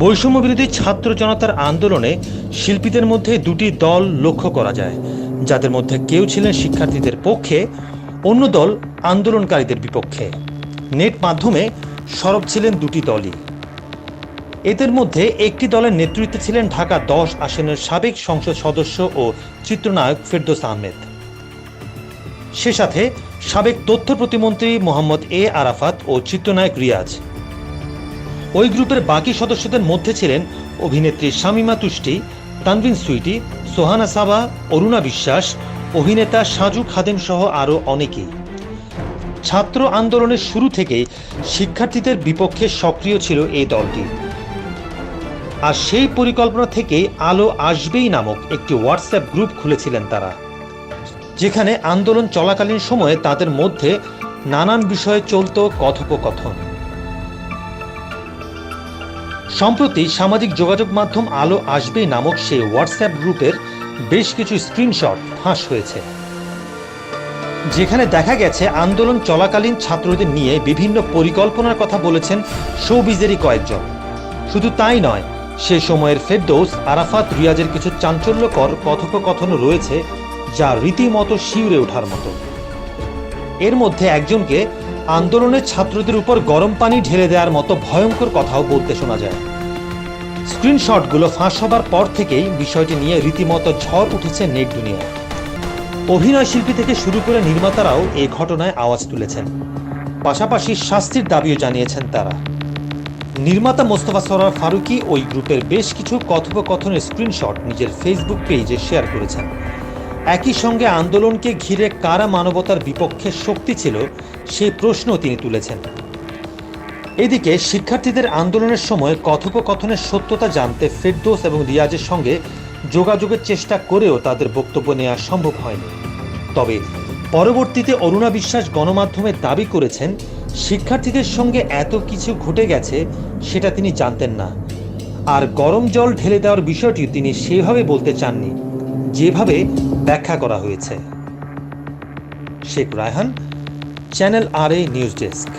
বৈষম্য বিরোধী ছাত্র জনতার আন্দোলনে শিল্পীদের মধ্যে দুটি দল লক্ষ্য করা যায়। যাদের মধ্যে কেউ ছিলেন শিক্ষার্থীদের পক্ষে, অন্য দল আন্দোলনকারীদের বিপক্ষে। নেট মাধ্যমে সরব ছিলেন দুটি দলই। এদের মধ্যে একটি দলের নেতৃত্বে ছিলেন ঢাকা দশ আসনের সাবেক সংসদ সদস্য ও চিত্রনায়ক ফেরদৌস আহমেদ। সে সাথে সাবেক তথ্য প্রতিমন্ত্রী মোহাম্মদ এ আরাফাত ও চিত্রনায়ক রিয়াজ। ওই গ্রুপের বাকি সদস্যদের মধ্যে ছিলেন অভিনেত্রী শামিমা তুষ্টি, তানভিন সুইটি, সোহানা সাবা অরুণা বিশ্বাস, অভিনেতা সাজু খাদেম সহ আরও অনেকেই। ছাত্র আন্দোলনের শুরু থেকেই শিক্ষার্থীদের বিপক্ষে সক্রিয় ছিল এই দলটি। আর সেই পরিকল্পনা থেকেই আলো আসবেই নামক একটি হোয়াটসঅ্যাপ গ্রুপ খুলেছিলেন তারা, যেখানে আন্দোলন চলাকালীন সময়ে তাদের মধ্যে নানান বিষয়ে চলত কথোপকথন। সম্প্রতি সামাজিক যোগাযোগ মাধ্যম আলো আসবেই নামক সেই হোয়াটসঅ্যাপ গ্রুপের বেশ কিছু স্ক্রিনশট ফাঁস হয়েছে। যেখানে দেখা গেছে, আন্দোলন চলাকালীন ছাত্রদের নিয়ে বিভিন্ন পরিকল্পনার কথা বলেছেন শোবিজেরই কয়েকজন। শুধু তাই নয়, সে সময়ের ফেরদৌস, আরাফাত, রিয়াজের কিছু চাঞ্চল্যকর কথোপকথনও রয়েছে, যা রীতিমতো শিউরে ওঠার মতো। এর মধ্যে একজনকে আন্দোলনের ছাত্রদের উপর গরম পানি ঢেলে দেওয়ার মতো ভয়ঙ্কর কথাও বলতে শোনা যায়। স্ক্রিনশটগুলো ফাঁস হবার পর থেকেই বিষয়টি নিয়ে রীতিমতো ঝড় উঠেছে নেট দুনিয়ায় অভিনয় শিল্পী থেকে শুরু করে নির্মাতারাও এই ঘটনায় আওয়াজ তুলেছেন। পাশাপাশি শাস্তির দাবিও জানিয়েছেন তারা। নির্মাতা মোস্তফা সরার ফারুকি ওই গ্রুপের বেশ কিছু কথোপকথনের স্ক্রিনশট নিজের ফেসবুক পেজে শেয়ার করেছেন। একই সঙ্গে আন্দোলনকে ঘিরে কারা মানবতার বিপক্ষে শক্তি ছিল সেই প্রশ্ন তিনি তুলেছেন। এদিকে শিক্ষার্থীদের আন্দোলনের সময় কথোপকথনের সত্যতা জানতে ফেরদৌস এবং রিয়াজের সঙ্গে যোগাযোগের চেষ্টা করেও তাদের বক্তব্য নেওয়া সম্ভব হয়নি। তবে পরবর্তীতে অরুণা বিশ্বাস গণমাধ্যমে দাবি করেছেন, শিক্ষার্থীদের সঙ্গে এত কিছু ঘটে গেছে সেটা তিনি জানতেন না। আর গরম জল ঢেলে দেওয়ার বিষয়টি তিনি সেভাবে বলতে চাননি। যেভাবে ব্যাখ্যা করা হয়েছে। শেখ রায়হান চ্যানেল আর এ নিউজ ডেস্ক।